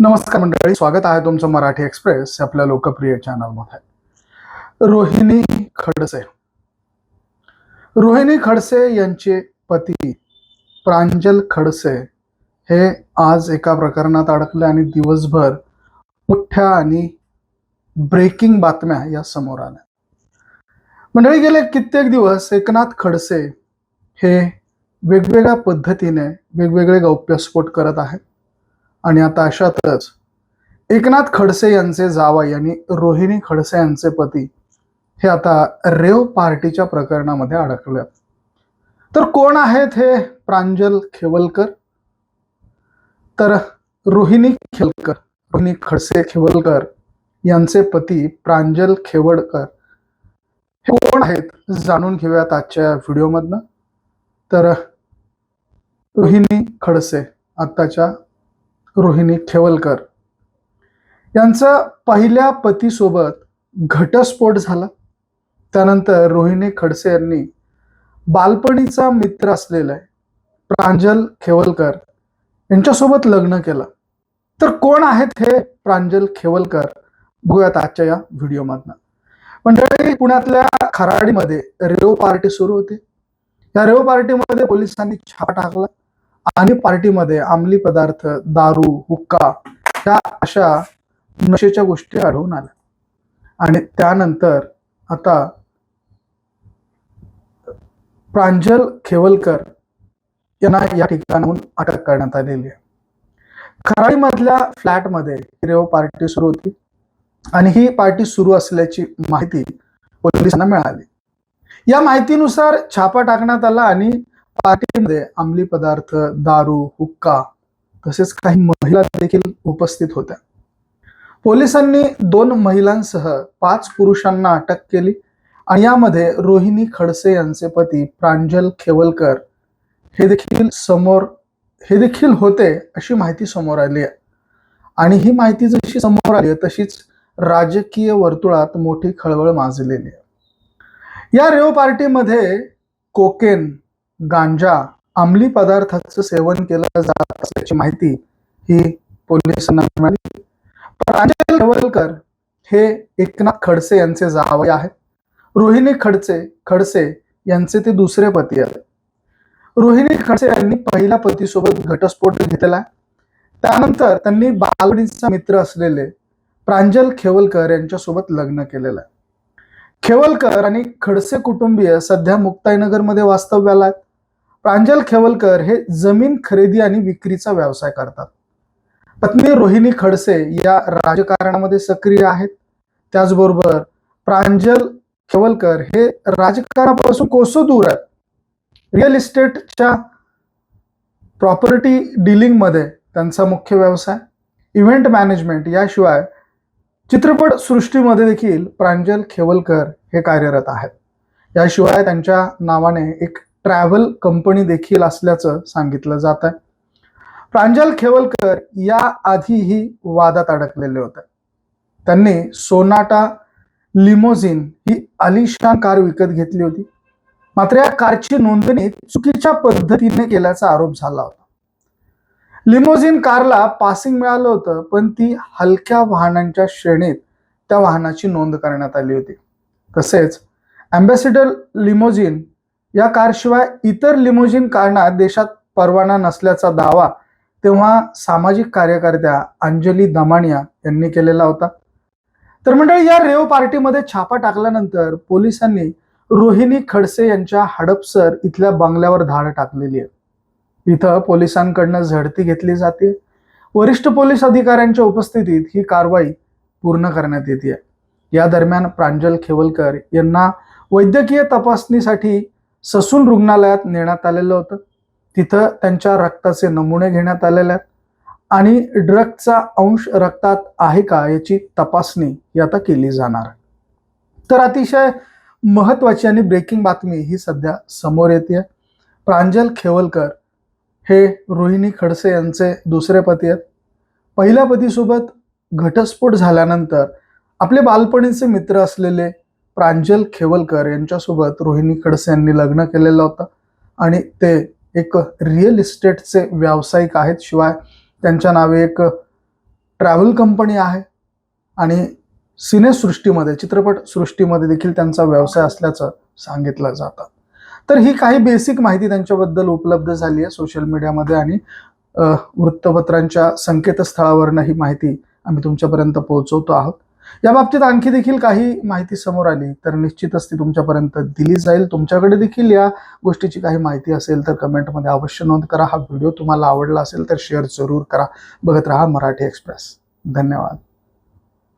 नमस्कार मंडळी स्वागत आहे तुमचं मराठी एक्सप्रेस आपल्या लोकप्रिय चॅनलमध्ये. रोहिणी खडसे. रोहिणी खडसे यांचे पती प्रांजल खडसे हे आज एका प्रकरणात अडकले आणि दिवसभर मोठ्या आणि ब्रेकिंग बातम्या या समोर आल्या. मंडळी गेले कित्येक दिवस एकनाथ खडसे हे वेगवेगळ्या पद्धतीने वेगवेगळे गौप्यस्फोट करत आहेत. आणि आता अशातच एकनाथ खडसे यांचे जावा आणि रोहिणी खडसे यांचे पती हे आता रेव पार्टीच्या प्रकरणामध्ये अडकल्यात तर कोण आहेत हे प्रांजल खेवलकर? तर रोहिणी खेवलकर रोहिणी खडसे खेवलकर यांचे पती प्रांजल खेवडकर हे कोण आहेत जाणून घेऊयात आजच्या व्हिडिओमधनं. तर रोहिणी खडसे आत्ताच्या रोहिणी खेवलकर यांचा पहिल्या पतीसोबत घटस्फोट झाला. त्यानंतर रोहिणी खडसे यांनी बालपणीचा मित्र असलेला प्रांजल खेवलकर यांच्यासोबत लग्न केलं. तर कोण आहेत हे प्रांजल खेवलकर? बघूयात आजच्या या व्हिडिओमधनं मंडळी पुण्यातल्या खराडीमध्ये रेव पार्टी सुरू होती. या रेव पार्टीमध्ये पोलिसांनी छापा टाकला. आणि पार्टीमध्ये अंमली पदार्थ दारू हुक्का त्या अशा नशेच्या गोष्टी आढळून आल्या. आणि त्यानंतर आता प्रांजल खेवलकर यांना या ठिकाणाहून अटक करण्यात आलेली आहे. खराळीमधल्या फ्लॅटमध्ये रेव पार्टी सुरू होती आणि ही पार्टी सुरू असल्याची माहिती पोलिसांना मिळाली. या माहितीनुसार छापा टाकण्यात आला आणि पार्टीमध्ये अंमली पदार्थ दारू हुक्का तसेच काही महिला देखील उपस्थित होत्या. पोलिसांनी दोन महिलांसह पाच पुरुषांना अटक केली आणि यामध्ये रोहिणी खडसे यांचे पती प्रांजल खेवलकर हे देखील समोर हे देखील होते अशी माहिती समोर आली आहे. आणि ही माहिती जशी समोर आली आहे तशीच राजकीय वर्तुळात मोठी खळबळ माजलेली आहे. या रेव पार्टीमध्ये कोकेन गांजा अंमली पदार्थाचं सेवन केलं जात असल्याची माहिती ही पोलिसांना मिळाली. प्रांजल खेवलकर हे एकनाथ खडसे यांचे जावई आहेत. रोहिणी खडसे खडसे यांचे ते दुसरे पती आहेत. रोहिणी खडसे यांनी पहिल्या पतीसोबत घटस्फोट घेतला त्यानंतर त्यांनी बालवडीचा मित्र असलेले प्रांजल खेवलकर यांच्यासोबत लग्न केलेलं आहे. खेवलकर आणि खडसे कुटुंबीय सध्या मुक्ताईनगरमध्ये वास्तव्याला आहेत. प्रांजल खेवलकर हे जमीन खरेदी आणि विक्रीचा व्यवसाय करतात. पत्नी रोहिणी खडसे या राजकारणामध्ये सक्रिय आहेत. त्याचबरोबर प्रांजल खेवलकर हे राजकारणापासून कोसो दूर आहेत. रिअल इस्टेटच्या प्रॉपर्टी डिलिंगमध्ये त्यांचा मुख्य व्यवसाय इव्हेंट मॅनेजमेंट याशिवाय चित्रपट सृष्टीमध्ये देखील प्रांजल खेवलकर हे कार्यरत आहेत. याशिवाय त्यांच्या नावाने एक ट्रॅव्हल कंपनी देखील असल्याचं सांगितलं जात आहे. प्रांजल खेवलकर या आधीही वादात अडकलेले होते. त्यांनी सोनाटा लिमोझिन ही अलिशान कार विकत घेतली होती. मात्र या कारची नोंदणी चुकीच्या पद्धतीने केल्याचा आरोप झाला होता. लिमोझिन कारला पासिंग मिळालं होतं पण ती हलक्या वाहनांच्या श्रेणीत त्या वाहनाची नोंद करण्यात आली होती. तसेच अँबॅसिडर लिमोझिन या कारशिवाय इतर लिमोजिन कारणा देशात परवाना नसल्याचा दावा तेव्हा सामाजिक कार्यकर्त्या अंजली दमानिया यांनी केलेला होता. तर मंडळी या रेव पार्टीमध्ये छापा टाकल्यानंतर पोलिसांनी रोहिणी खडसे यांच्या हडपसर इथल्या बंगल्यावर धाड टाकलेली आहे. इथं पोलिसांकडनं झडती घेतली जाते. वरिष्ठ पोलीस अधिकाऱ्यांच्या उपस्थितीत ही कारवाई पूर्ण करण्यात येते. या दरम्यान प्रांजल खेवलकर यांना वैद्यकीय तपासणीसाठी ससून रुग्णालयात नेण्यात आलेलं होतं. तिथं त्यांच्या रक्ताचे नमुने घेण्यात आलेले आहेत. आणि ड्रगचा अंश रक्तात आहे का याची तपासणी ही आता केली जाणार तर अतिशय महत्वाची आणि ब्रेकिंग बातमी ही सध्या समोर येते. प्रांजल खेवलकर हे रोहिणी खडसे यांचे दुसरे पती आहेत. पहिल्या पतीसोबत घटस्फोट झाल्यानंतर आपले बालपणीचे मित्र असलेले प्रांजल खेवलकर यांच्यासोबत रोहिणी खडसे यांनी लग्न केलेलं होतं. आणि ते एक रिअल इस्टेटचे व्यावसायिक आहेत. शिवाय त्यांच्या नावे एक ट्रॅव्हल कंपनी आहे. आणि सिनेसृष्टीमध्ये चित्रपट सृष्टीमध्ये देखील त्यांचा व्यवसाय असल्याचं सांगितलं जातं. तर ही काही बेसिक माहिती त्यांच्याबद्दल उपलब्ध झाली आहे सोशल मीडियामध्ये आणि वृत्तपत्रांच्या संकेतस्थळावरनं ही माहिती आम्ही तुमच्यापर्यंत पोहोचवतो आहोत. या बाबतीत आणखी देखील काही माहिती समोर आली तर निश्चितच ती तुमच्यापर्यंत दिली जाईल. तुमच्याकडे देखील या गोष्टीची काही माहिती असेल तर कमेंटमध्ये अवश्य नोंद करा. हा व्हिडिओ तुम्हाला आवडला असेल तर शेअर जरूर करा. बघत राहा मराठी एक्सप्रेस. धन्यवाद.